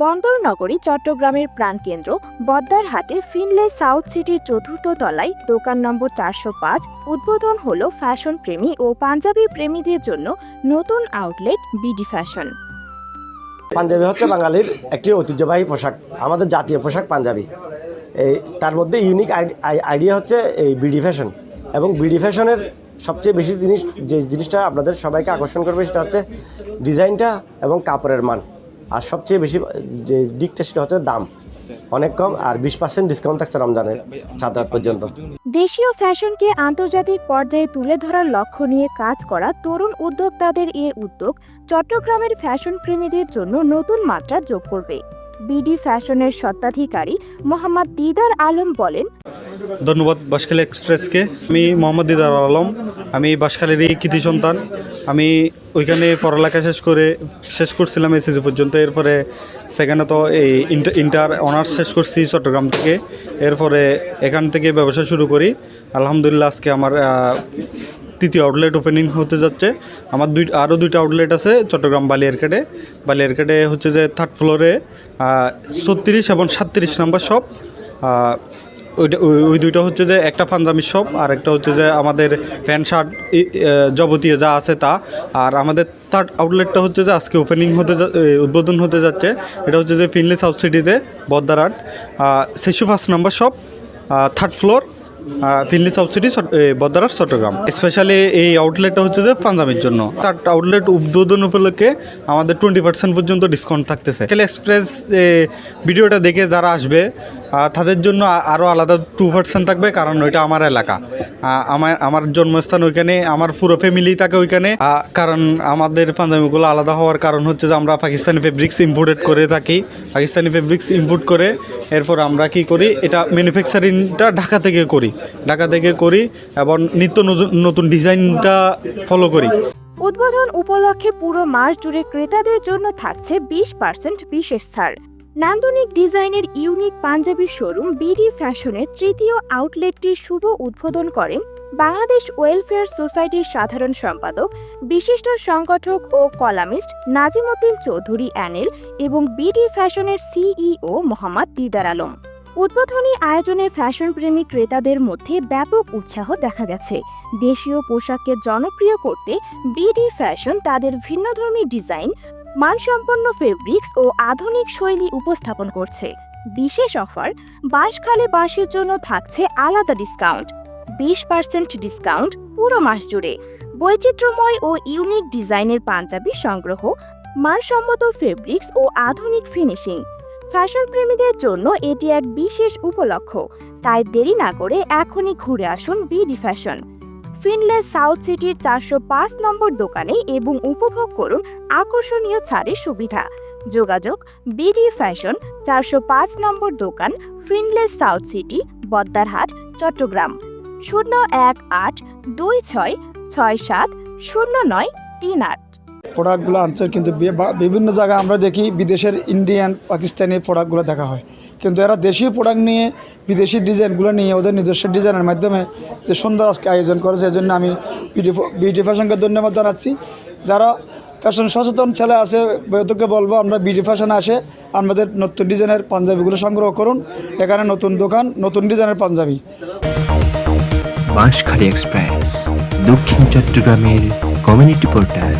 বন্দর নগরী চট্টগ্রামের প্রাণকেন্দ্র বদ্দার হাটে ফিনলে সাউথ সিটির চতুর্থ তলায় দোকান নম্বর চারশো পাঁচ উদ্বোধন হল ফ্যাশন প্রেমী ও পাঞ্জাবি প্রেমীদের জন্য নতুন আউটলেট বিডি ফ্যাশন। পাঞ্জাবি হচ্ছে বাঙালির একটি ঐতিহ্যবাহী পোশাক, আমাদের জাতীয় পোশাক পাঞ্জাবি। এই তার মধ্যে ইউনিক আইডিয়া হচ্ছে এই বিডি ফ্যাশন এবং বিডি ফ্যাশনের সবচেয়ে বেশি জিনিস, যে জিনিসটা আপনাদের সবাইকে আকর্ষণ করবে সেটা হচ্ছে ডিজাইনটা এবং কাপড়ের মান। আর সবচেয়ে বেশি যে দিকটা সেটা হচ্ছে দাম। অনেক কম আর বিশ পার্সেন্ট ডিসকাউন্ট থাকছে রমজানের ছাত্র পর্যন্ত। দেশীয় ফ্যাশনকে আন্তর্জাতিক পর্যায়ে তুলে ধরার লক্ষ্য নিয়ে কাজ করা তরুণ উদ্যোক্তাদের এ উদ্যোগ চট্টগ্রামের ফ্যাশন প্রেমীদের জন্য নতুন মাত্রা যোগ করবে। বিডি ফ্যাশনের স্বত্বাধিকারী মোহাম্মদ দিদার আলম বলেন ধন্যবাদ বাসখালী এক্সপ্রেসকে। আমি মোহাম্মদ দিদার আলম। আমি বাসখালীরই কৃতি সন্তান। আমি ওইখানে পড়ালেখা শেষ করে শেষ করছিলাম এসএসসি পর্যন্ত, এরপরে সেখানে তো এই ইন্টার অনার্স শেষ করছি চট্টগ্রাম থেকে, এরপরে এখান থেকে ব্যবসা শুরু করি। আলহামদুলিল্লাহ আজকে আমার তৃতীয় আউটলেট ওপেনিং হতে যাচ্ছে। আমার দুই, আরও দুইটা আউটলেট আছে চট্টগ্রাম বালিয়ারকাটে। বালিয়ারকাটে হচ্ছে যে থার্ড ফ্লোরে ছত্রিশ এবং সাতত্রিশ নাম্বার শপ ওইটা ওই- দুইটা হচ্ছে যে একটা পাঞ্জাবি শপ আর একটা হচ্ছে যে আমাদের প্যান্ট শার্ট যাবতীয় যা আছে তা। আর আমাদের থার্ড আউটলেটটা হচ্ছে যে আজকে ওপেনিং হতে উদ্বোধন হতে যাচ্ছে। এটা হচ্ছে যে ফিনলি সাউথ সিটিতে বদ্দারহাট শিশু first number shop third floor Finlay south city Baddarhat Chattogram. Specially এই আউটলেটটা হচ্ছে যে পাঞ্জাবির জন্য। তার আউটলেট উদ্বোধন উপলক্ষে আমাদের টোয়েন্টি পার্সেন্ট পর্যন্ত ডিসকাউন্ট থাকতেছে। এক্সপ্রেস ভিডিওটা দেখে যারা আসবে তাদের জন্য আরও আলাদা টু পার্সেন্ট থাকবে, কারণ ওইটা আমার এলাকা। আমার আমার জন্মস্থান ওইখানে, আমার পুরো ফ্যামিলি থাকে ওইখানে। কারণ আমাদের পাঞ্জাবিগুলো আলাদা হওয়ার কারণ হচ্ছে যে আমরা পাকিস্তানি ফেব্রিক্স ইম্পোর্টেড করে থাকি। পাকিস্তানি ফেব্রিক্স ইম্পোর্ট করে, এরপর আমরা কি করি, এটা ম্যানুফ্যাকচারিংটা ঢাকা থেকে করি। ঢাকা থেকে করি, এবং নিত্য নতুন ডিজাইনটা ফলো করি। উদ্বোধন উপলক্ষে পুরো মাস জুড়ে ক্রেতাদের জন্য থাকছে বিশ পার্সেন্ট বিশেষ ছাড়। নান্দনিক ডিজাইনের ইউনিক পাঞ্জাবি শোরুম বিডি ফ্যাশনের তৃতীয় আউটলেটটির শুভ উদ্বোধন করেন বাংলাদেশ ওয়েলফেয়ার সোসাইটির সাধারণ সম্পাদক, বিশিষ্ট সংগঠক ও কলামিস্ট নাজিমুদ্দিন চৌধুরী অ্যানেল এবং বিডি ফ্যাশনের সিইও মোহাম্মদ দিদার আলম। উদ্বোধনী আয়োজনে ফ্যাশন প্রেমী ক্রেতাদের মধ্যে ব্যাপক উৎসাহ দেখা গেছে। দেশীয় পোশাককে জনপ্রিয় করতে বিডি ফ্যাশন তাদের ভিন্নধর্মী ডিজাইন মানসম্পন্ন ফেব্রিক্স ও আধুনিক শৈলী উপস্থাপন করছে। বিশেষ অফার বাঁশখালী বাঁশের জন্য থাকছে আলাদা ডিসকাউন্ট বিশ পার্সেন্ট ডিসকাউন্ট পুরো মাস জুড়ে। বৈচিত্র্যময় ও ইউনিক ডিজাইনের পাঞ্জাবি সংগ্রহ, মানসম্মত ফেব্রিক্স ও আধুনিক ফিনিশিং ফ্যাশন প্রেমীদের জন্য এটি এক বিশেষ উপলক্ষ। তাই দেরি না করে এখনই ঘুরে আসুন বিডি ফ্যাশন ফিনলে সাউথ সিটির চারশো পাঁচ নম্বর দোকানে এবং উপভোগ করুন আকর্ষণীয় ছাড়ের সুবিধা। যোগাযোগ, বিডি ফ্যাশন, চারশো পাঁচ নম্বর দোকান Finlay south city, Baddarhat, Chattogram. শূন্য এক আট দুই ছয় ছয় সাত শূন্য নয় তিন আট। প্রোডাক্টগুলো আনছে, কিন্তু বিভিন্ন জায়গায় আমরা দেখি বিদেশের ইন্ডিয়ান পাকিস্তানি প্রোডাক্টগুলো দেখা হয়। কিন্তু এরা দেশীয় প্রোডাক্ট নিয়ে, বিদেশি ডিজাইনগুলো নিয়ে ওদের নিজস্ব ডিজাইনের মাধ্যমে যে সুন্দর আজকে আয়োজন করেছে এই জন্য আমি বিউটি বিউটি ফ্যাশনকে ধন্যবাদ জানাচ্ছি। যারা ফ্যাশন সচেতন ছেলে আছে ওদেরকে বলব, আমরা বিউটি ফ্যাশনে আসে, আমাদের নতুন ডিজাইনের পাঞ্জাবিগুলো সংগ্রহ করুন। এখানে নতুন দোকান, নতুন ডিজাইনের পাঞ্জাবি। বাঁশখালী এক্সপ্রেস, দক্ষিণ চট্টগ্রামের কমিউনিটি পোর্টাল।